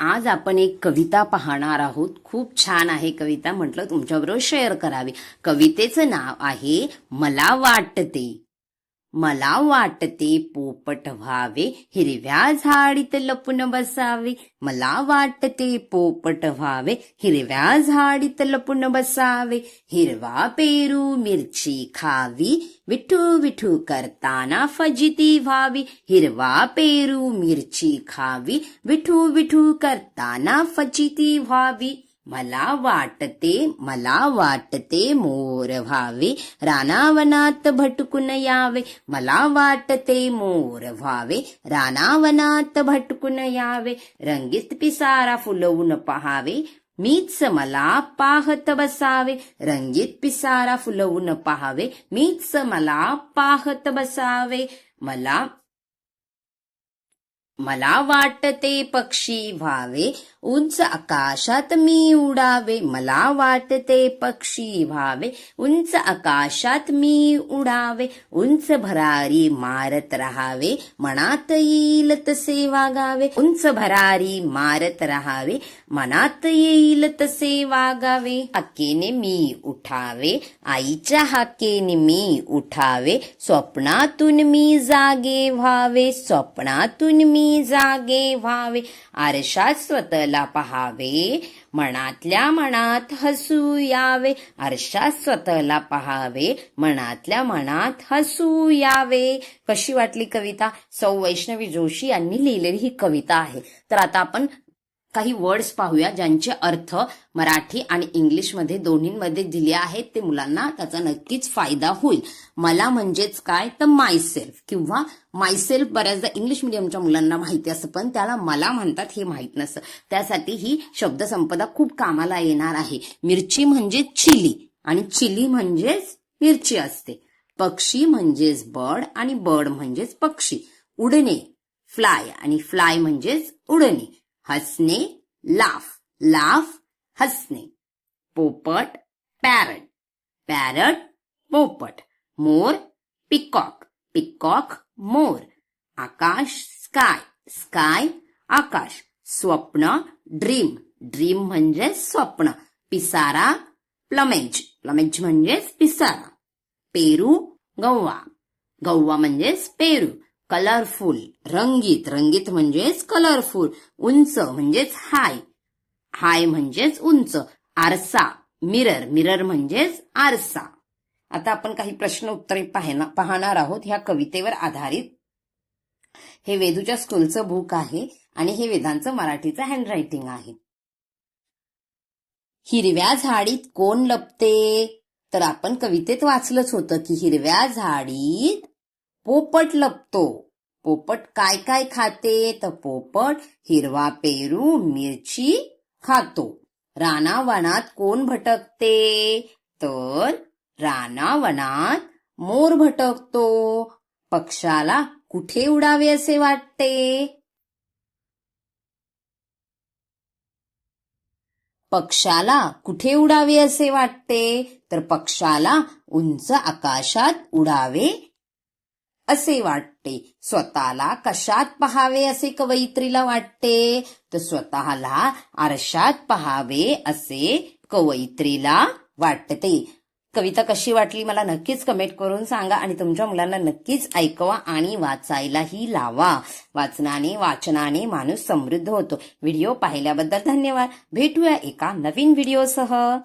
आज आपण एक कविता पाहणार आहोत. खूप छान आहे कविता. म्हटलं तुमच्याबरोबर शेअर करावी. कवितेचं नाव आहे मला वाटते. मला वाटते पोपट व्हावे हिरव्या झाडीत लपून बसावे. मला वाटते पोपट व्हावे हिरव्या झाडीत लपून बसावे. हिरवा पेरू मिरची खावी विठू विठू करताना फजिती व्हावी. हिरवा पेरू मिरची खावी विठू विठू करताना फजिती व्हावी. मला वाटते मला वाटते मोर व्हावे. रानावनात भटकून यावे. मला वाटते मोर व्हावे. रानावनात भटकून यावे. रंगीत पिसारा फुलवून पहावे. मीच मला पाहत बसावे. रंगीत पिसारा फुलवून पहावे. मीच मला पाहत बसावे. मला मला वाटते पक्षी व्हावे. उंच आकाशात मी उडावे. मला वाटते पक्षी व्हावे. उंच आकाशात मी उडावे. उंच भरारी मारत राहावे. मनात येईल तसे वागावे. उंच भरारी मारत राहावे. मनात येईल तसे वागावे. हाकेने मी उठावे. आईच्या हाकेने मी उठावे. स्वप्नातून मी जागे व्हावे. स्वप्नातून मी जागे व्हावे. आरशात स्वतःला पहावे. मनातल्या मनात हसू यावे. आरशात स्वतःला पहावे. मनातल्या मनात हसू यावे. कशी वाटली कविता? सौ वैष्णवी जोशी यांनी लिहिलेली ही कविता आहे. तर आता आपण काही वर्ड्स पाहूया ज्यांचे अर्थ मराठी आणि इंग्लिशमध्ये दोन्हीमध्ये दिले आहेत. ते मुलांना त्याचा नक्कीच फायदा होईल. मला म्हणजेच काय? तर मायसेल्फ किंवा मायसेल्फ बऱ्याचदा इंग्लिश मिडियमच्या मुलांना माहिती असतं पण त्याला मला म्हणतात हे माहीत नसतं. त्यासाठी ही शब्दसंपदा खूप कामाला येणार आहे. मिरची म्हणजे चिली आणि चिली म्हणजेच मिरची असते. पक्षी म्हणजेच बर्ड आणि बर्ड म्हणजेच पक्षी. उडणे फ्लाय आणि फ्लाय म्हणजेच उडणे. हसणे लाफ लाफ हसणे पोपट, पॅरट। पॅरट, पोपट। मोर, पिकॉक। पिकॉक, मोर। आकाश, स्काय। स्काय, आकाश। स्वप्न, ड्रीम। ड्रीम म्हणजे स्वप्न। पिसारा, प्लमेज। प्लमेज म्हणजेच पिसारा। पेरू गव्वा गव्वा म्हणजेच पेरू। कलरफुल रंगीत रंगीत म्हणजेच कलरफुल उंच म्हणजेच हाय. हाय म्हणजेच उंच आरसा मिरर मिरर म्हणजेच आरसा. आता आपण काही प्रश्न उत्तरे पाहणार आहोत ह्या कवितेवर आधारित. हे वेदूच्या स्कूलचं बुक आहे आणि हे वेदांचं मराठीचं हँडरायटिंग आहे. हिरव्या झाडीत कोण लपते? तर आपण कवितेत वाचलंच होतं की हिरव्या झाडीत पोपट लपतो. पोपट काय काय खाते? तर पोपट हिरवा पेरू मिरची खातो. रानावनात कोण भटकते? तर रानावनात मोर भटकतो. पक्षाला कुठे उडावे असे वाटते? पक्षाला कुठे उडावे असे वाटते? तर पक्षाला उंच आकाशात उडावे असे वाटते. स्वतःला कशात पहावे असे कवयित्रीला वाटते? तर स्वतःला आरशात पहावे असे कवयित्रीला वाटते. कविता कशी वाटली मला नक्कीच कमेंट करून सांगा आणि तुमच्या मुलांना नक्कीच ऐकवा आणि वाचायलाही लावा. वाचनाने वाचनाने माणूस समृद्ध होतो. व्हिडिओ पाहिल्याबद्दल धन्यवाद. भेटूया एका नवीन व्हिडिओसह